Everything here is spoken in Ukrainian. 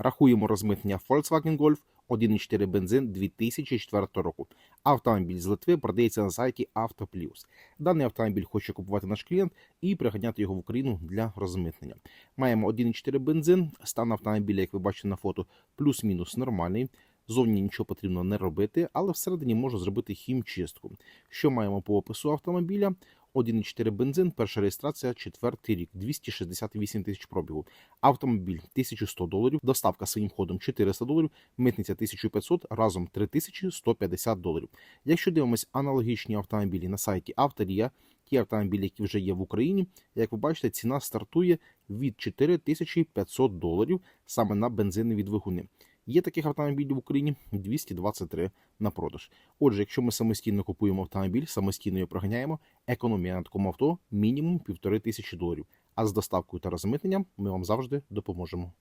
Рахуємо розмитнення Volkswagen Golf 1,4 бензин 2004 року. Автомобіль з Литви продається на сайті AutoPlus. Даний автомобіль хоче купувати наш клієнт і приганяти його в Україну для розмитнення. Маємо 1,4 бензин. Стан автомобіля, як ви бачите на фото, плюс-мінус нормальний. Зовні нічого потрібно не робити, але всередині можна зробити хімчистку. Що маємо по опису автомобіля? 1,4 бензин, перша реєстрація, четвертий рік, 268 тисяч пробігу. Автомобіль 1100 доларів, доставка своїм ходом 400 доларів, митниця 1500, разом 3150 доларів. Якщо дивимось аналогічні автомобілі на сайті Авторія, ті автомобілі, які вже є в Україні, як ви бачите, ціна стартує від 4500 доларів саме на бензинові двигуни. Є таких автомобілів в Україні 223 на продаж. Отже, якщо ми самостійно купуємо автомобіль, самостійно його проганяємо, економія на такому авто мінімум півтори тисячі доларів. А з доставкою та розмитненням ми вам завжди допоможемо.